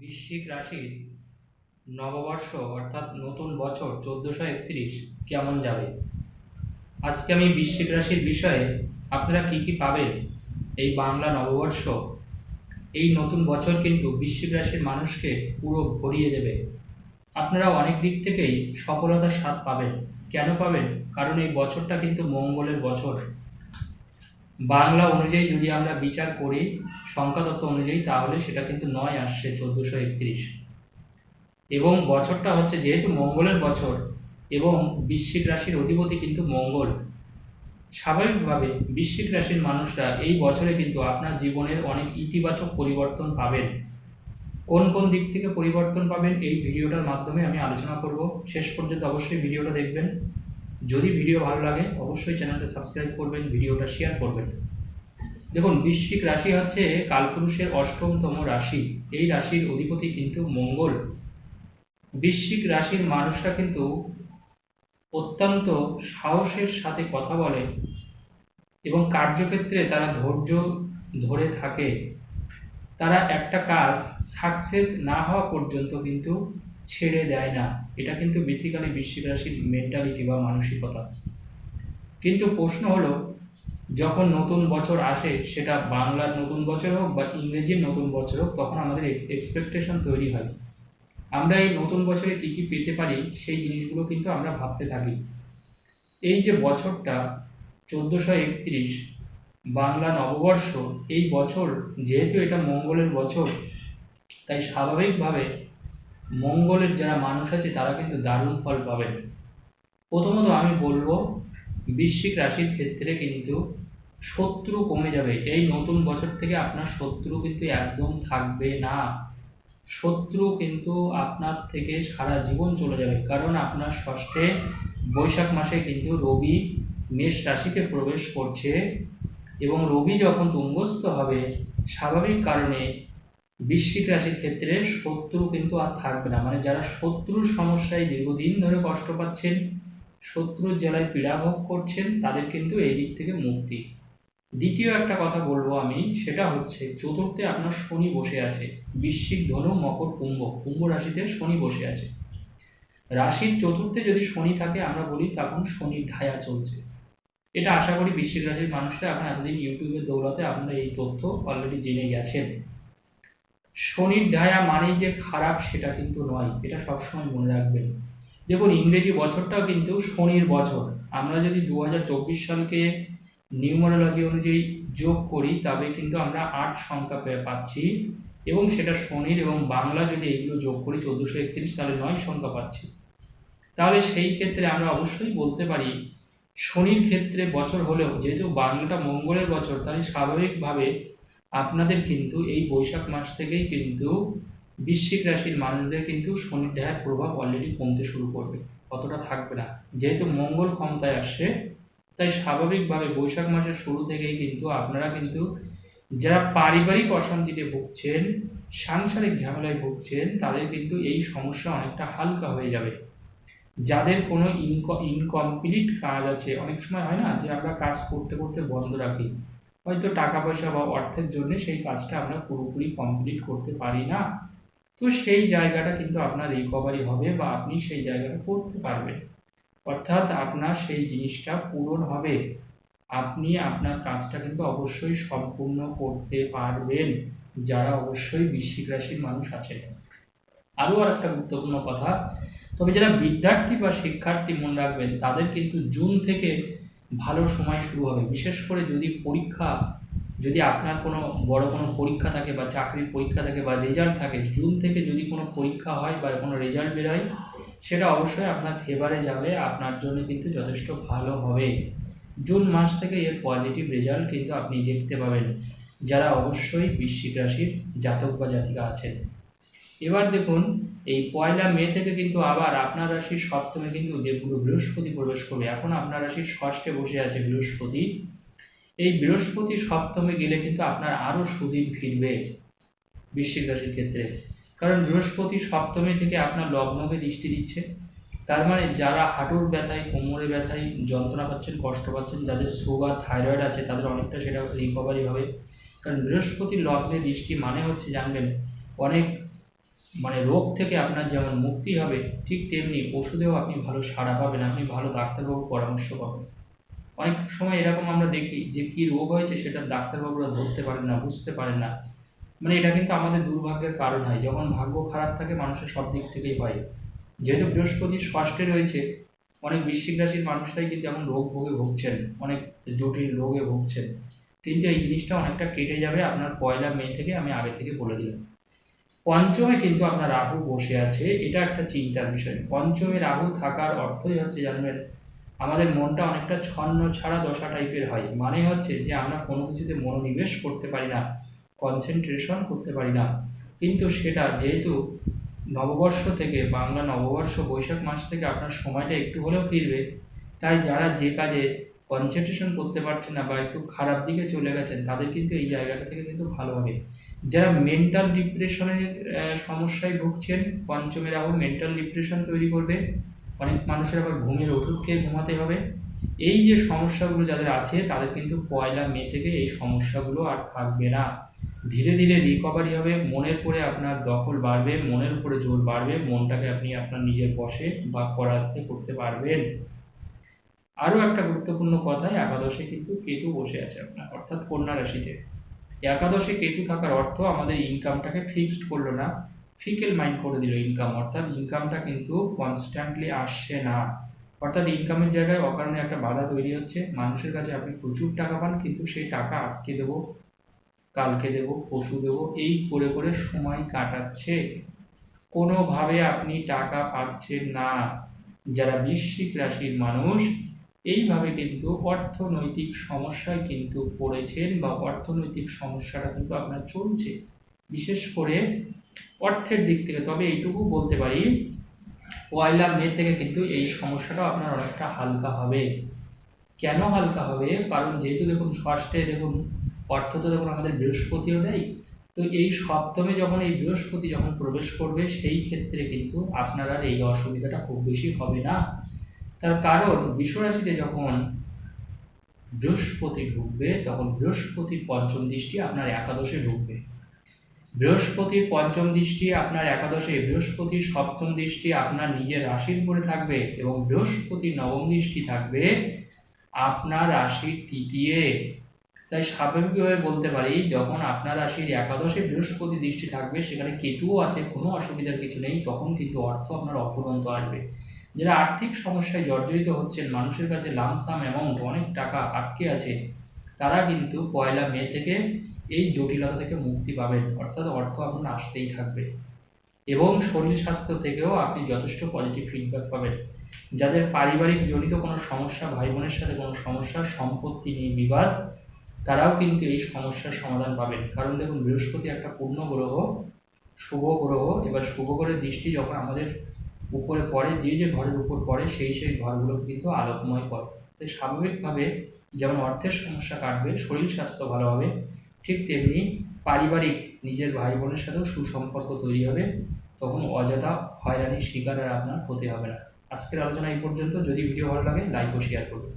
বৃশ্চিক রাশির নববর্ষ অর্থাৎ নতুন বছর চোদ্দোশো একত্রিশ কেমন যাবে? আজকে আমি বৃশ্চিক রাশির বিষয়ে আপনারা কি কি পাবেন এই বাংলা নববর্ষ? এই নতুন বছর কিন্তু বৃশ্চিক রাশির মানুষকে পুরো ভরিয়ে দেবে। আপনারা অনেক দিক থেকেই সফলতার স্বাদ পাবেন। কেন পাবেন? কারণ এই বছরটা কিন্তু মঙ্গলের বছর। বাংলা অনুযায়ী যদি আমরা বিচার করি সংখ্যাতত্ত্ব অনুযায়ী, তাহলে সেটা কিন্তু নয় আসছে, চোদ্দোশো একত্রিশ। এবং বছরটা হচ্ছে যেহেতু মঙ্গলের বছর, এবং বৃশ্চিক রাশির অধিপতি কিন্তু মঙ্গল। স্বাভাবিকভাবে বৃশ্চিক রাশির মানুষরা এই বছরে কিন্তু আপনার জীবনের অনেক ইতিবাচক পরিবর্তন পাবেন। কোন কোন দিক থেকে পরিবর্তন পাবেন, এই ভিডিওটার মাধ্যমে আমি আলোচনা করব। শেষ পর্যন্ত অবশ্যই ভিডিওটা দেখবেন। যদি ভিডিও ভালো লাগে, অবশ্যই চ্যানেলটা সাবস্ক্রাইব করবেন, ভিডিওটা শেয়ার করবেন। দেখুন, বৃশ্চিক রাশি হচ্ছে কালপুরুষের অষ্টমতম রাশি। এই রাশির অধিপতি কিন্তু মঙ্গল। বৃশ্চিক রাশির মানুষরা কিন্তু অত্যন্ত সাহসের সাথে কথা বলে এবং কার্যক্ষেত্রে তারা ধৈর্য ধরে থাকে। তারা একটা কাজ সাকসেস না হওয়া পর্যন্ত কিন্তু ছেড়ে দেয় না। এটা কিন্তু বেসিক্যালি বৃশ্চিক রাশির মেন্টালিটি বা মানসিকতা। কিন্তু প্রশ্ন হলো, যখন নতুন বছর আসে, সেটা বাংলার নতুন বছর হোক বা ইংরেজির নতুন বছর হোক, তখন আমাদের এক্সপেকটেশন তৈরি হয়। আমরা এই নতুন বছরে কী কী পেতে পারি, সেই জিনিসগুলো কিন্তু আমরা ভাবতে থাকি। এই যে বছরটা, চোদ্দোশো একত্রিশ, বাংলা নববর্ষ, এই বছর যেহেতু এটা মঙ্গলের বছর, তাই স্বাভাবিকভাবে মঙ্গলের যারা মানুষ আছে, তারা কিন্তু দারুণ ফল পাবেন। প্রথমত আমি বলব, বৃশ্চিক রাশির ক্ষেত্রে কিন্তু শত্রু কমে যাবে। এই নতুন বছর থেকে আপনার শত্রু কিন্তু একদম থাকবে না। শত্রু কিন্তু আপনার থেকে সারা জীবন চলে যাবে। কারণ আপনার ষষ্ঠে বৈশাখ মাসে কিন্তু রবি মেষ রাশিতে প্রবেশ করছে এবং রবি যখন তুঙ্গস্থ হবে, স্বাভাবিক কারণে বৃশ্চিক রাশির ক্ষেত্রে শত্রু কিন্তু আর থাকবে না। মানে যারা শত্রুর সমস্যায় দীর্ঘদিন ধরে কষ্ট পাচ্ছেন, শত্রুর জেলায় পীড়াভোগ করছেন, তাদের কিন্তু এই দিক থেকে মুক্তি। দ্বিতীয় একটা কথা বলব আমি, সেটা হচ্ছে চতুর্থে আপনার শনি বসে আছে। বৃশ্চিক ধনু, মকর, কুম্ভ। কুম্ভ রাশিতে শনি বসে আছে। রাশির চতুর্থে যদি শনি থাকে, আমরা বলি তখন শনির ঢায়া চলছে। এটা আশা করি বৃশ্চিক রাশির মানুষরা এখন এতদিন ইউটিউবের দৌড়াতে আপনারা এই তথ্য অলরেডি জেনে গেছেন। শনির ঢায়া মানেই যে খারাপ সেটা কিন্তু নয়, এটা সবসময় মনে রাখবেন। দেখুন, ইংরেজি বছরটাও কিন্তু শনির বছর। আমরা যদি দু হাজার চব্বিশ সালকে নিউমারোলজি অনুযায়ী যোগ করি, তবে কিন্তু আমরা আট সংখ্যা পাচ্ছি এবং সেটা শনির এবং বাংলা যদি এগুলো যোগ করি, চোদ্দোশো একত্রিশ, তাহলে নয় সংখ্যা পাচ্ছি। তাহলে সেই ক্ষেত্রে আমরা অবশ্যই বলতে পারি, শনির ক্ষেত্রে বছর হলেও, যেহেতু বাংলাটা মঙ্গলের বছর, তাহলে স্বাভাবিকভাবে আপনাদের কিন্তু এই বৈশাখ মাস থেকেই কিন্তু বৃশ্চিক রাশির মানুষদের কিন্তু শনির দেহের প্রভাব অলরেডি কমতে শুরু করবে, অতটা থাকবে না। যেহেতু মঙ্গল ক্ষমতায় আসছে, তাই স্বাভাবিকভাবে বৈশাখ মাসের শুরু থেকেই কিন্তু আপনারা কিন্তু যারা পারিবারিক অশান্তিতে ভুগছেন, সাংসারিক ঝামেলায় ভুগছেন, তাদের কিন্তু এই সমস্যা অনেকটা হালকা হয়ে যাবে। যাদের কোনো ইনকমপ্লিট কাজ আছে, অনেক সময় হয় না যে আমরা কাজ করতে করতে বন্ধ রাখি হয়তো টাকা পয়সা বা অর্থের জন্য সেই কাজটা আমরা পুরোপুরি কমপ্লিট করতে পারি না। তো সেই জায়গাটা কিন্তু আপনার রিকভারি হবে বা আপনি সেই জায়গাটা করতে পারবেন। অর্থাৎ আপনার সেই জিনিসটা পূরণ হবে। আপনি আপনার কাজটা কিন্তু অবশ্যই সম্পূর্ণ করতে পারবেন। যারা অবশ্যই বৃশ্চিক রাশির মানুষ আছেন। আরও আর একটা গুরুত্বপূর্ণ কথা, তবে যারা বিদ্যার্থী বা শিক্ষার্থী মনে রাখবেন, তাদের কিন্তু জুন থেকে ভালো সময় শুরু হবে। বিশেষ করে যদি পরীক্ষা, যদি আপনার কোনো বড় কোনো পরীক্ষা থাকে বা চাকরির পরীক্ষা থাকে বা রেজাল্ট থাকে, জুন থেকে যদি কোনো পরীক্ষা হয় বা কোনো রেজাল্ট বেরোয়, সেটা অবশ্যই আপনার ফেভারে যাবে, আপনার জন্য কিন্তু যথেষ্ট ভালো হবে। জুন মাস থেকে এর পজিটিভ রেজাল্ট কিন্তু আপনি দেখতে পাবেন। যারা অবশ্যই বৃশ্চিক রাশির জাতক বা জাতিকা আছেন। এবার দেখুন, এই পয়লা মে থেকে কিন্তু আবার আপনার রাশির সপ্তমে কিন্তু দেবগুরু বৃহস্পতি প্রবেশ করবে, এখন আপনার রাশির ষষ্ঠে বসে আছে বৃহস্পতি। এই বৃহস্পতি সপ্তমে গেলে কিন্তু আপনার আরও সুদিন ফিরবে বৃশ্চিক রাশির ক্ষেত্রে। কারণ বৃহস্পতি সপ্তমী থেকে আপনার লগ্নকে দৃষ্টি দিচ্ছে। তার মানে যারা হাঁটুর ব্যথায়, কোমরে ব্যথায় যন্ত্রণা পাচ্ছেন, কষ্ট পাচ্ছেন, যাদের সুগার থাইরয়েড আছে, তাদের অনেকটা সেটা রিকভারি হবে। কারণ বৃহস্পতির লগ্নে দৃষ্টি মানে হচ্ছে, জানবেন, অনেক মানে রোগ থেকে আপনার যেমন মুক্তি হবে, ঠিক তেমনি ওষুধেও আপনি ভালো সাড়া পাবেন, আপনি ভালো ডাক্তারবাবু পরামর্শ পাবেন। অনেক সময় এরকম আমরা দেখি যে কি রোগ হয়েছে সেটা ডাক্তারবাবুরা ধরতে পারেন না, বুঝতে পারেন না। মানে এটা কিন্তু আমাদের দুর্ভাগ্যের কারণ হয়, যখন ভাগ্য খারাপ থাকে মানুষের সব দিক থেকেই হয়। যেহেতু বৃহস্পতি ষষ্ঠে রয়েছে, অনেক বৃশ্চিক রাশির মানুষরাই কিন্তু এমন রোগ ভোগে ভুগছেন, অনেক জটিল রোগে ভুগছেন। কিন্তু এই জিনিসটা অনেকটা কেটে যাবে আপনার পয়লা মে থেকে আমি আগে থেকে বলে দিলাম। পঞ্চমে কিন্তু আপনার রাহু বসে আছে, এটা একটা চিন্তার বিষয়। পঞ্চমে রাহু থাকার অর্থই হচ্ছে জানবেন আমাদের মনটা অনেকটা ছন্ন ছাড়া দশা টাইপের হয়। মানে হচ্ছে যে আমরা কোনো কিছুতে মনোনিবেশ করতে পারি না কনসেন্ট্রেশন করতে পারি না। কিন্তু সেটা যেহেতু নববর্ষ থেকে বাংলা নববর্ষ বৈশাখ মাস থেকে আপনার সময়টা একটু হলেও ফিরবে, তাই যারা যে কাজে কনসেন্ট্রেশন করতে পারছেন না বা একটু খারাপ দিকে চলে গেছেন, তাদের কিন্তু এই জায়গাটা থেকে কিন্তু ভালো হবে। যারা মেন্টাল ডিপ্রেশনের সমস্যায় ভুগছেন, পঞ্চমে রাহু মেন্টাল ডিপ্রেশন তৈরি করবে। অনেক মানুষের আবার ঘুমের ওষুধ খেয়ে ঘুমাতে হবে। এই যে সমস্যাগুলো যাদের আছে, তাদের কিন্তু পয়লা মে থেকে এই সমস্যাগুলো আর থাকবে না। ধীরে ধীরে রিকভারি হবে, মনের পরে আপনার দখল বাড়বে, মনের উপরে জোর বাড়বে, মনটাকে আপনি আপনার নিজের বসে বা করাতে করতে পারবেন। আরও একটা গুরুত্বপূর্ণ কথায় একাদশে কিন্তু কেতু বসে আছে আপনার, অর্থাৎ কন্যা রাশিতে। একাদশে কেতু থাকার অর্থ আমাদের ইনকামটাকে ফিক্সড করল না ফিকেল মাইন্ড করে দিল ইনকাম অর্থাৎ ইনকামটা কিন্তু কনস্ট্যান্টলি আসছে না। অর্থাৎ ইনকামের জায়গায় অকারণে একটা বাধা তৈরি হচ্ছে। মানুষের কাছে আপনি প্রচুর টাকা পান, কিন্তু সেই টাকা আজকে দেবো, কালকে দেব পশু দেব, এই করে করে সময় কাটাচ্ছে। কোনোভাবে আপনি টাকা পাচ্ছেন না। যারা বৃশ্চিক রাশির মানুষ এইভাবে কিন্তু অর্থনৈতিক সমস্যায় কিন্তু পড়েছেন বা অর্থনৈতিক সমস্যাটা কিন্তু আপনার চলছে। বিশেষ করে অর্থের দিক থেকে, তবে এইটুকু বলতে পারি, পয়লা মে থেকে কিন্তু এই সমস্যাটা আপনার অনেকটা হালকা হবে। কেন হালকা হবে? কারণ যেহেতু দেখুন, ষষ্ঠে দেখুন, অর্থ তো দেখুন আমাদের বৃহস্পতিও দেয়। তো এই সপ্তমে যখন, এই বৃহস্পতি যখন প্রবেশ করবে, সেই ক্ষেত্রে কিন্তু আপনার আর এই অসুবিধাটা খুব বেশি হবে না। তার কারণ বিশ্বরাশিতে যখন বৃহস্পতি ঢুকবে, তখন বৃহস্পতির পঞ্চম দৃষ্টি আপনার একাদশে ঢুকবে। বৃহস্পতির পঞ্চম দৃষ্টি আপনার একাদশে বৃহস্পতির সপ্তম দৃষ্টি আপনার নিজের রাশির উপরে থাকবে এবং বৃহস্পতির নবম দৃষ্টি থাকবে আপনার রাশির তৃতীয়। তাই স্বাভাবিকভাবে বলতে পারি, যখন আপনার রাশির একাদশে বৃহস্পতি দৃষ্টি থাকবে, সেখানে কেতুও আছে, কোনো অসুবিধার কিছু নেই, তখন কিন্তু অর্থ আপনার অপুরন্ত আসবে। যারা আর্থিক সমস্যায় জর্জরিত হচ্ছেন মানুষের কাছে লামসাম অ্যামাউন্ট অনেক টাকা আটকে আছে, তারা কিন্তু পয়লা মে থেকে এই জটিলতা থেকে মুক্তি পাবেন। অর্থাৎ অর্থ আপনার আসতেই থাকবে। এবং শরীর স্বাস্থ্য থেকেও আপনি যথেষ্ট পজিটিভ ফিডব্যাক পাবেন। যাদের পারিবারিক জনিত কোনো সমস্যা ভাই বোনের সাথে কোনো সমস্যা, সম্পত্তি নিয়ে বিবাদ, তারাও কিন্তু এই সমস্যার সমাধান পাবেন। কারণ দেখুন, বৃহস্পতি একটা পূর্ণ গ্রহ, শুভ গ্রহ। এবার শুভ গ্রহের দৃষ্টি যখন আমাদের উপরে পড়ে, যে যে ঘরের উপর পড়ে, সেই সেই ঘরগুলো কিন্তু আলোকময় করে। তাই স্বাভাবিকভাবে যেমন অর্থের সমস্যা কাটবে, শরীর স্বাস্থ্য ভালো হবে, ঠিক তেমনি পারিবারিক নিজের ভাই বোনের সাথেও সুসম্পর্ক তৈরি হবে, তখন অযথা হয়রানির শিকার আর আপনার হতে হবে না। আজকের আলোচনা এই পর্যন্ত। যদি ভিডিও ভালো লাগে লাইক ও শেয়ার করুন